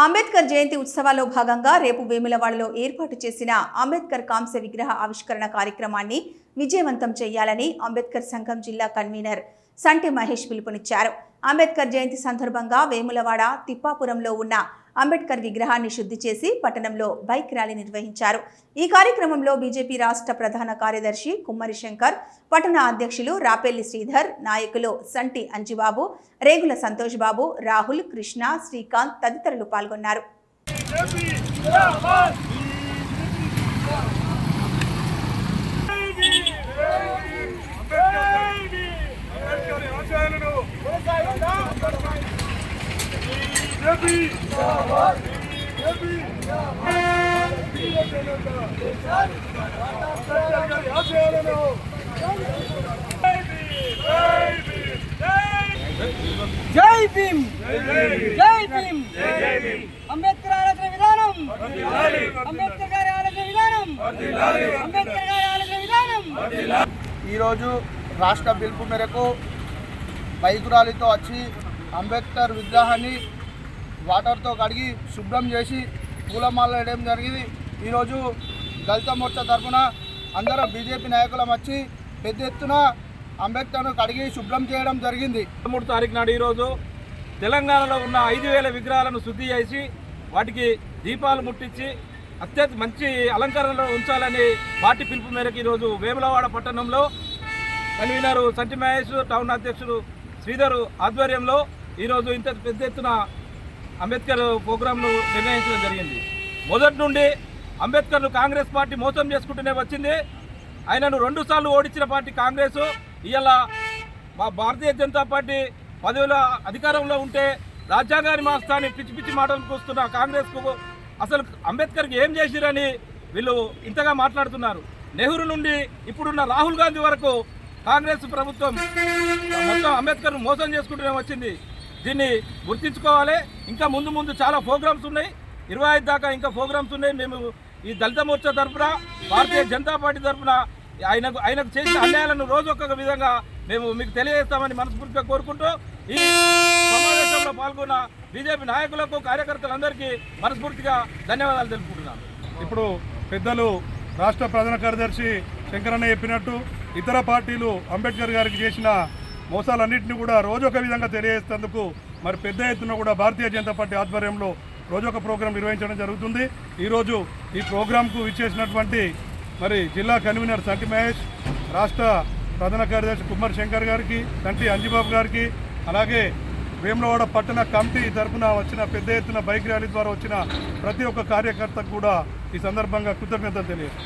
అంబేద్కర్ జయంతి ఉత్సవాల్లో భాగంగా రేపు వేములవాడలో ఏర్పాటు చేసిన అంబేద్కర్ కాంస్య విగ్రహ ఆవిష్కరణ కార్యక్రమాన్ని విజయవంతం చేయాలని అంబేద్కర్ సంఘం జిల్లా కన్వీనర్ సంటి మహేష్ పిలుపునిచ్చారు. అంబేద్కర్ జయంతి సందర్భంగా వేములవాడ తిప్పాపురంలో ఉన్న అంబేద్కర్ విగ్రహాన్ని శుద్ధి చేసి పట్టణంలో బైక్ ర్యాలీ నిర్వహించారు. ఈ కార్యక్రమంలో బీజేపీ రాష్ట్ర ప్రధాన కార్యదర్శి కుమ్మరి శంకర్ పట్టణ అధ్యక్షులు రాపెల్లి శ్రీధర్ నాయకులు సంటి అంజిబాబు రేగుల సంతోష్ బాబు రాహుల్ కృష్ణ శ్రీకాంత్ తదితరులు పాల్గొన్నారు. జై భీమ్! జై భీమ్! అంబేద్కర్ ఆలోచన విధానం! అంబేద్కర్ గారి ఆలోచన విధానం! అంబేద్కర్ గారి ఆలోచన విధానం! ఈరోజు రాష్ట్ర పిలుపు మేరకు బైక్ ర్యాలీతో వచ్చి అంబేద్కర్ విగ్రహాన్ని వాటర్తో కడిగి శుభ్రం చేసి పూలమాల వేయడం జరిగింది. ఈరోజు దళిత మోర్చా తరఫున అందరూ బీజేపీ నాయకులం వచ్చి పెద్ద ఎత్తున అంబేద్కర్ను కడిగి శుభ్రం చేయడం జరిగింది. మూడు తారీఖు నాడు ఈరోజు తెలంగాణలో ఉన్న ఐదు వేల విగ్రహాలను శుద్ధి చేసి వాటికి దీపాలు ముట్టించి అత్యంత మంచి అలంకరణలో ఉంచాలని పార్టీ పిలుపు మేరకు ఈరోజు వేములవాడ పట్టణంలో కన్వీనరు సంటి మహేశ్వర్ టౌన్ అధ్యక్షుడు శ్రీధర్ ఆధ్వర్యంలో ఈరోజు ఇంత పెద్ద ఎత్తున అంబేద్కర్ ప్రోగ్రాంను నిర్ణయించడం జరిగింది. మొదటి నుండి అంబేద్కర్ను కాంగ్రెస్ పార్టీ మోసం చేసుకుంటూనే వచ్చింది. ఆయనను రెండుసార్లు ఓడించిన పార్టీ కాంగ్రెస్. ఇవాళ మా భారతీయ జనతా పార్టీ పదవిలో అధికారంలో ఉంటే రాజ్యాంగాన్ని మార్స్తాని పిచ్చి పిచ్చి మాటలు కూస్తున్న కాంగ్రెస్కు అసలు అంబేద్కర్కి ఏం చేసిరని వీళ్ళు ఇంతగా మాట్లాడుతున్నారు. నెహ్రూ నుండి ఇప్పుడున్న రాహుల్ గాంధీ వరకు కాంగ్రెస్ ప్రభుత్వం మొత్తం అంబేద్కర్ను మోసం చేసుకుంటూనే వచ్చింది. దీన్ని గుర్తించుకోవాలి. ఇంకా ముందు ముందు చాలా ప్రోగ్రామ్స్ ఉన్నాయి. ఇరవై ఐదు దాకా ఇంకా ప్రోగ్రామ్స్ ఉన్నాయి. మేము ఈ దళిత మోర్చా తరఫున భారతీయ జనతా పార్టీ తరఫున ఆయనకు ఆయనకు చేసిన అన్యాయాలను రోజు ఒక్కొక్క విధంగా మేము మీకు తెలియజేస్తామని మనస్ఫూర్తిగా కోరుకుంటూ ఈ సమావేశంలో పాల్గొన్న బీజేపీ నాయకులకు కార్యకర్తలందరికీ మనస్ఫూర్తిగా ధన్యవాదాలు తెలుపుకుంటున్నాను. ఇప్పుడు పెద్దలు రాష్ట్ర ప్రధాన కార్యదర్శి శంకరన్న చెప్పినట్టు ఇతర పార్టీలు అంబేద్కర్ గారికి చేసిన మోసాలన్నింటినీ కూడా రోజు ఒక విధంగా తెలియజేసేందుకు మరి పెద్ద ఎత్తున కూడా భారతీయ జనతా పార్టీ ఆధ్వర్యంలో రోజు ఒక ప్రోగ్రాం నిర్వహించడం జరుగుతుంది. ఈరోజు ఈ ప్రోగ్రాంకు ఇచ్చేసినటువంటి మరి జిల్లా కన్వీనర్ సంటి మహేష్ రాష్ట్ర ప్రధాన కార్యదర్శి కుమార్ శంకర్ గారికి తంటి అంజిబాబు గారికి అలాగే వేములవాడ పట్టణ కమిటీ తరఫున వచ్చిన పెద్ద ఎత్తున బైక్ ర్యాలీ ద్వారా వచ్చిన ప్రతి ఒక్క కార్యకర్తకు కూడా ఈ సందర్భంగా కృతజ్ఞతలు తెలియదు